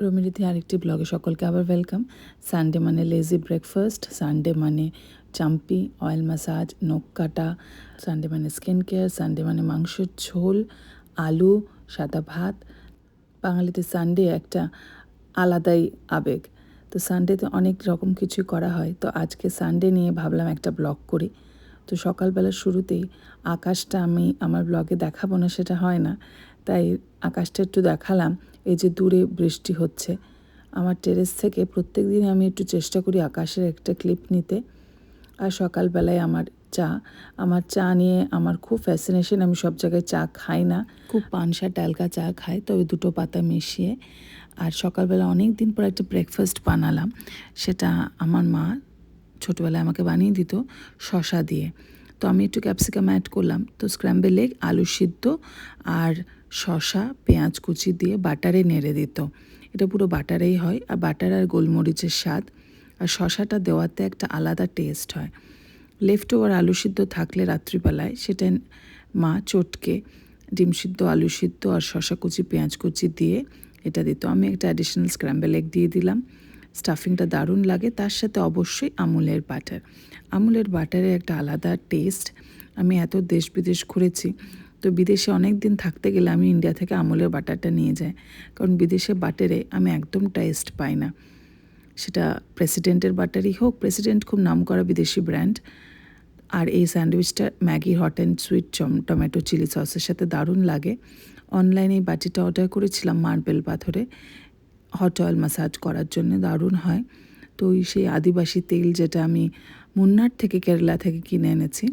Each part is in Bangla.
রমিরিতি আরেকটি ব্লগে সকলকে আবার ওয়েলকাম সানডে মানে লেজি ব্রেকফাস্ট সানডে মানে চাম্পি অয়েল ম্যাসাজ নখ কাটা সানডে মানে স্কিন কেয়ার সানডে মানে মাংসের ঝোল, আলু, সাদা ভাত। বাঙালিতে সানডে একটা আলাদাই আবেগ। তো সানডেতে অনেক রকম কিছু করা হয়। তো আজকে সানডে নিয়ে ভাবলাম একটা ব্লগ করি। তো সকালবেলার শুরুতেই আকাশটা আমি আমার ব্লগে দেখাবো না, সেটা হয় না। তাই আকাশটা একটু দেখালাম। এই যে দূরে বৃষ্টি হচ্ছে। আমার টেরেস থেকে প্রত্যেক দিন আমি একটু চেষ্টা করি আকাশের একটা ক্লিপ নিতে। আর সকালবেলায় আমার চা। আমার চা নিয়ে আমার খুব ফ্যাসিনেশন আমি সব জায়গায় চা খাই না। খুব পানসা ডালকা চা খাই, তবে দুটো পাতা মিশিয়ে। আর সকালবেলা অনেক দিন পর একটা ব্রেকফাস্ট বানালাম। সেটা আমার মা ছোটোবেলায় আমাকে বানিয়ে দিত শশা দিয়ে। তো আমি একটু ক্যাপসিকাম অ্যাড করলাম। তো স্ক্র্যাম্বেল এগ আলু সিদ্ধ আর শশা পেঁয়াজ কুচি দিয়ে বাটারে নেড়ে দিত। এটা পুরো বাটারেই হয় আর বাটার আর গোলমরিচের স্বাদ। আর শশাটা দেওয়াতে একটা আলাদা টেস্ট হয়। লেফট ওভার আলু সিদ্ধ থাকলে রাত্রিবেলায় সেটা মা চটকে ডিম সিদ্ধ, আলু সিদ্ধ আর শশা কুচি, পেঁয়াজ কুচি দিয়ে এটা দিত। আমি একটা অ্যাডিশনাল স্ক্র্যাম্বেল এগ দিয়ে দিলাম। স্টাফিংটা দারুণ লাগে। তার সাথে অবশ্যই আমুলের বাটার। আমুলের বাটারের একটা আলাদা টেস্ট আমি এত দেশ বিদেশ ঘুরেছি। তো বিদেশে অনেক দিন থাকতে গেলে আমি ইন্ডিয়া থেকে আমুলের বাটারটা নিয়ে যাই। কারণ বিদেশে বাটারে আমি একদম টেস্ট পাই না। সেটা প্রেসিডেন্টের বাটারই হোক প্রেসিডেন্ট খুব নাম করা বিদেশি ব্র্যান্ড আর এই স্যান্ডউইচটা ম্যাগি হট অ্যান্ড সুইট চম টমেটো চিলি সসের সাথে দারুণ লাগে। অনলাইনে এই বাটিটা অর্ডার করেছিলাম মার্বেল পাথরে। হট অয়েল ম্যাসাজ করার জন্য দারুণ হয়। তো ওই সেই আদিবাসী তেল যেটা আমি মুন্নার থেকে কেরালা থেকে কিনে এনেছি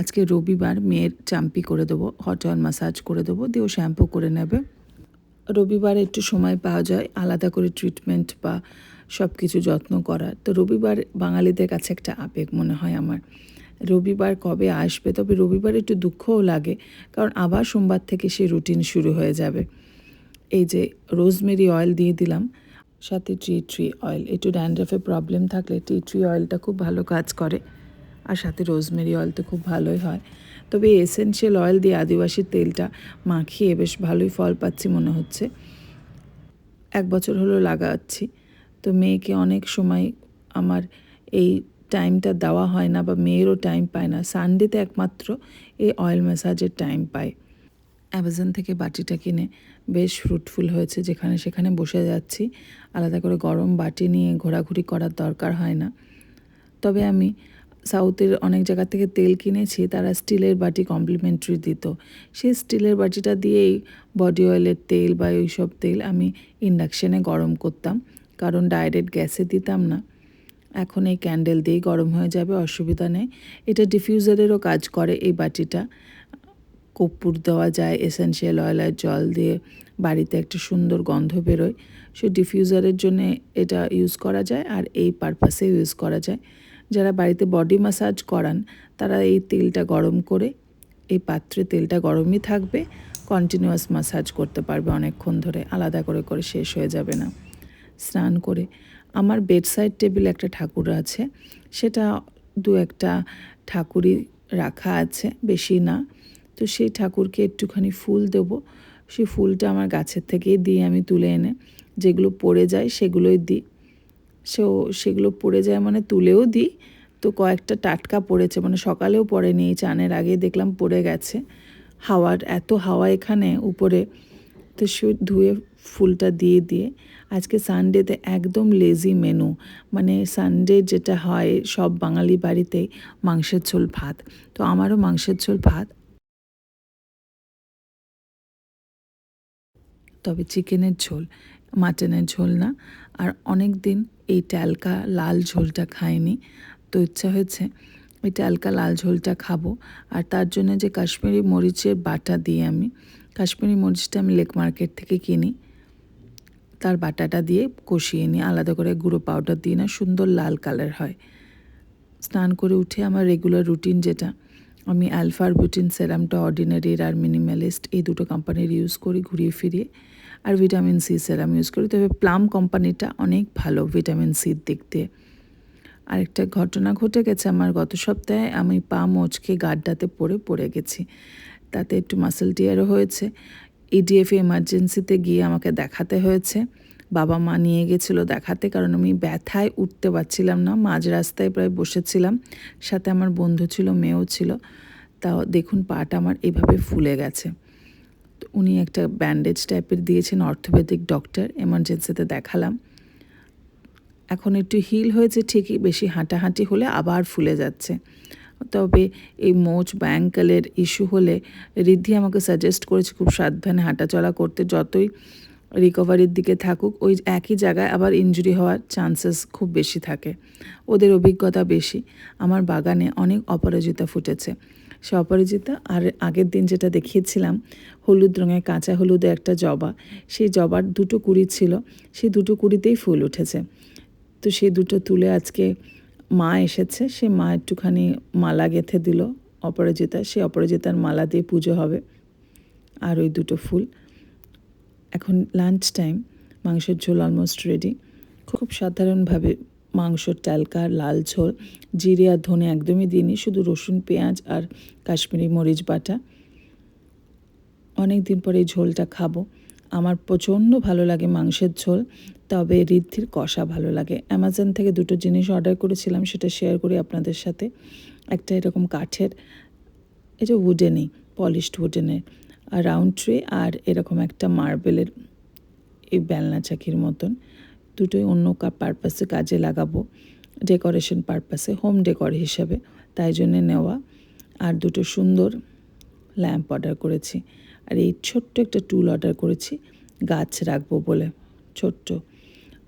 আজকে রবিবার, মেয়ের চাম্পি করে দেবো হট অয়েল ম্যাসাজ করে দেবো, দিয়ে ও শ্যাম্পু করে নেবে। রবিবার একটু সময় পাওয়া যায়, আলাদা করে ট্রিটমেন্ট বা সব কিছু যত্ন করার। তো রবিবার বাঙালিদের কাছে একটা আবেগ মনে হয় আমার। রবিবার কবে আসবে? তবে রবিবার একটু দুঃখও লাগে, কারণ আবার সোমবার থেকে সেই রুটিন শুরু হয়ে যাবে। এই যে রোজমেরি অয়েল দিয়ে দিলাম, সাথে ট্রি ট্রি অয়েল একটু ড্যান্ড্রাফের প্রবলেম থাকলে ট্রি ট্রি অয়েলটা খুব ভালো কাজ করে। আর সাথে রোজমেরি অয়েল তো খুব ভালোই হয়। তবে এসেনশিয়াল অয়েল দিয়ে আদিবাসী তেলটা মাখিয়ে বেশ ভালোই ফল পাচ্ছি মনে হচ্ছে। এক বছর হলো লাগাচ্ছি। তো মেয়েকে অনেক সময় আমার এই টাইমটা দেওয়া হয় না বা মেয়েরও টাইম পায় না। সানডেতে একমাত্র এই অয়েল ম্যাসাজের টাইম পায়। অ্যামাজন থেকে বাটিটা কিনে বেশ ফ্রুটফুল হয়েছে। যেখানে সেখানে বসে যাচ্ছি। আলাদা করে গরম বাটি নিয়ে ঘোরাঘুরি করার দরকার হয় না। তবে আমি সাউথের অনেক জায়গা থেকে তেল কিনেছি, তারা স্টিলের বাটি কমপ্লিমেন্টারি দিত। সেই স্টিলের বাটিটা দিয়েই বডি অয়েলের তেল বা ওইসব তেল আমি ইন্ডাকশানে গরম করতাম, কারণ ডাইরেক্ট গ্যাসে দিতাম না। এখন এই ক্যান্ডেল দিয়েই গরম হয়ে যাবে, অসুবিধা নেই। এটা ডিফিউজারেরও কাজ করে এই বাটিটা। কর্পূর দেওয়া যায় এসেন্সিয়াল অয়েল আর জল দিয়ে বাড়িতে একটা সুন্দর গন্ধ বেরোয়। সে ডিফিউজারের জন্য এটা ইউজ করা যায় আর এই পারপাসে ইউজ করা যায়। যারা বাড়িতে বডি ম্যাসাজ করান, তারা এই তেলটা গরম করে, এই পাত্রে তেলটা গরমই থাকবে কন্টিনিউয়াস ম্যাসাজ করতে পারবে অনেকক্ষণ ধরে, আলাদা করে করে শেষ হয়ে যাবে না। স্নান করে, আমার বেডসাইড টেবিল একটা ঠাকুর আছে, সেটা দু একটা ঠাকুরই রাখা আছে, বেশি না, তো সেই ঠাকুরকে একটুখানি ফুল দেবো, সেই ফুলটা আমার গাছের থেকেই দিই আমি তুলে এনে, যেগুলো পড়ে যায় সেগুলোই দিই। সো সেগুলো পড়ে যায় মানে তুলেও দিই। তো কয়েকটা টাটকা পড়েছে মানে সকালেও পড়েনি চানের আগে দেখলাম পড়ে গেছে। হাওয়ার, এত হাওয়া এখানে উপরে। তো সে, ধুয়ে ফুলটা দিয়ে দিয়ে, আজকে সানডেতে একদম লেজি মেনু মানে সানডে যেটা হয়, সব বাঙালি বাড়িতেই মাংসের ঝোল ভাত। তো আমারও মাংসের ঝোল ভাত। তবে চিকেনের ঝোল। মাটনের ঝোল না। আর অনেক দিন এই ট্যালকা লাল ঝোলটা খাইনি। তো ইচ্ছা হয়েছে এই ট্যালকা লাল ঝোলটা খাব। আর তার জন্য যে কাশ্মীরি মরিচের বাটা দিয়ে আমি, কাশ্মীরি মরিচটা আমি লেক মার্কেট থেকে কিনি, তার বাটাটা দিয়ে কষিয়ে নিই। আলাদা করে গুঁড়ো পাউডার দিই না, সুন্দর লাল কালার হয়। স্নান করে উঠে আমার রেগুলার রুটিন যেটা, আমি অ্যালফার বুটিন সেরামটা অর্ডিনারির আর মিনিমালিস্ট এই দুটো কোম্পানির ইউজ করি ঘুরিয়ে ফিরিয়ে। আর ভিটামিন সি সেরাম ইউজ করি। তবে প্লাম কোম্পানিটা অনেক ভালো ভিটামিন সির দিক দিয়ে আরেকটা ঘটনা ঘটে গেছে আমার। গত সপ্তাহে আমি পা মোচকে গাড্ডাতে পড়ে পড়ে গেছি। তাতে একটু মাসেল টিয়ারও হয়েছে। ইডিএফ এমার্জেন্সিতে গিয়ে আমাকে দেখাতে হয়েছে। বাবা মা নিয়ে গেছিল দেখাতে কারণ আমি ব্যথায় উঠতে পারছিলাম না। মাঝ রাস্তায় প্রায় বসেছিলাম। সাথে আমার বন্ধু ছিল, মেয়েও ছিল। তাও দেখুন পাটা আমার এভাবে ফুলে গেছে। উনি একটা ব্যান্ডেজ টাইপের দিয়েছেন অর্থোপেডিক ডক্টর এমার্জেন্সিতে দেখালাম। এখন একটু হিল হয়েছে ঠিকই, বেশি হাঁটাহাঁটি হলে আবার ফুলে যাচ্ছে। তবে এই মোচ বা অ্যাঙ্কেলের ইস্যু হলে রিদ্ধি আমাকে সাজেস্ট করেছে খুব সাবধানে হাঁটাচলা করতে, যতই রিকভারির দিকে থাকুক। ওই একই জায়গায় আবার ইঞ্জুরি হওয়ার চান্সেস খুব বেশি থাকে। ওদের অভিজ্ঞতা বেশি। আমার বাগানে অনেক অপরাজিতা ফুটেছে। সে অপরাজিতা। আর আগের দিন যেটা দেখিয়েছিলাম, হলুদ রঙের কাঁচা হলুদে একটা জবা, সেই জবার দুটো কুড়ি ছিল, সেই দুটো কুড়িতেই ফুল উঠেছে। তো সেই দুটো তুলে আজকে মা এসেছে, সে মা একটুখানি মালা গেঁথে দিল অপরাজিতা সে অপরাজিতার মালা দিয়ে পুজো হবে আর ওই দুটো ফুল। এখন লাঞ্চ টাইম মাংসের ঝোল অলমোস্ট রেডি খুব সাধারণভাবে মাংসর টালকা, লাল ঝোল, জিরে আর ধনে একদমই দিইনি, শুধু রসুন, পেঁয়াজ আর কাশ্মীরি মরিচ বাটা। অনেক দিন পরে এই ঝোলটা খাব। আমার প্রচণ্ড ভালো লাগে মাংসের ঝোল, তবে ঋদ্ধির কষা ভালো লাগে। অ্যামাজন থেকে দুটো জিনিস অর্ডার করেছিলাম, সেটা শেয়ার করি আপনাদের সাথে। একটা এরকম কাঠের এটা উডেনই পলিশড উডেনের আর রাউন্ড ট্রে আর এরকম একটা মার্বেলের এই বেলনা চাকির মতন। দুটোই অন্য কাপ পারপাসে কাজে লাগাবো ডেকোরেশন পারপাসে হোম ডেকোর হিসেবে। তাই জন্যে নেওয়া। আর দুটো সুন্দর ল্যাম্প অর্ডার করেছি। আর এই ছোট্ট একটা টুল অর্ডার করেছি, গাছ রাখব বলে। ছোট্ট।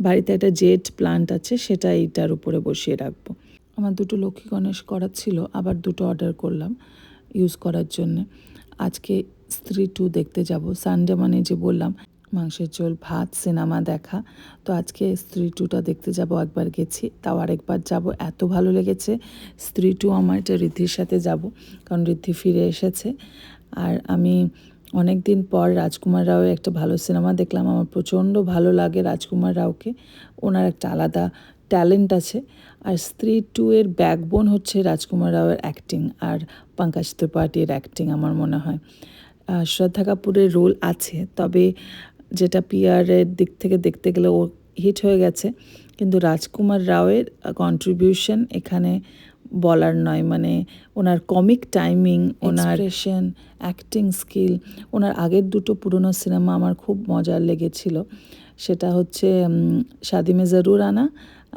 বাড়িতে একটা জেট প্লান্ট আছে, সেটা এইটার উপরে বসিয়ে রাখব। আমার দুটো লক্ষ্মী গণেশ করার ছিল, আবার দুটো অর্ডার করলাম ইউজ করার জন্যে। আজকে স্ত্রী টু দেখতে যাব। সানডে মানে যে বললাম মাংসের ঝোল, ভাত, সিনেমা দেখা। তো আজকে স্ত্রী টুটা দেখতে যাব, একবার গেছি। তাও আরেকবার যাব। এত ভালো লেগেছে। স্ত্রী টু আমার এটা ঋদ্ধির সাথে যাব, কারণ ঋদ্ধি ফিরে এসেছে। আর আমি অনেক দিন পর রাজকুমার রাওয়ের একটা ভালো সিনেমা দেখলাম। আমার প্রচণ্ড ভালো লাগে রাজকুমার রাওকে। ওনার একটা আলাদা ট্যালেন্ট আছে। আর স্ত্রী টু এর ব্যাকবোন হচ্ছে রাজকুমার রাওয়ের অ্যাক্টিং আর পঙ্কজ ত্রিপাঠীর অ্যাক্টিং আমার মনে হয়। শ্রদ্ধা কাপুরের রোল আছে, তবে যেটা পিয়ারের দিক থেকে দেখতে গেলে ও হিট হয়ে গেছে। কিন্তু রাজকুমার রাওয়ের কন্ট্রিবিউশন এখানে বলার নয়। মানে ওনার কমিক টাইমিং ওনার অ্যাক্টিং স্কিল ওনার আগের দুটো পুরনো সিনেমা আমার খুব মজার লেগেছিল। সেটা হচ্ছে শাদি মে জরুর আনা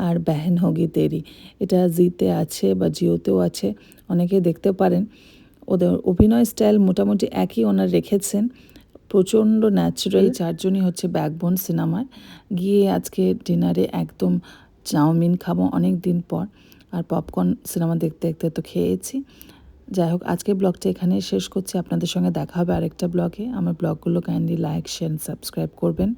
আর বেহেন হোগি তেরি। এটা জিতে আছে বা জিওতেও আছে অনেকে দেখতে পারেন। ওদের অভিনয় স্টাইল মোটামুটি একই ওনার রেখেছেন। প্রচণ্ড ন্যাচারাল চারজনই হচ্ছে ব্যাকবোন সিনেমায় গিয়ে আজকে ডিনারে একদম চাউমিন খাব অনেক দিন পর। আর পপকর্ন সিনেমা দেখতে দেখতে তো খেয়েছি। যাই হোক আজকের ব্লগটা এখানে শেষ করছি। আপনাদের সঙ্গে দেখা হবে আরেকটা ব্লগে আমার ব্লগগুলো কাইন্ডলি লাইক শেয়ার সাবস্ক্রাইব করবেন।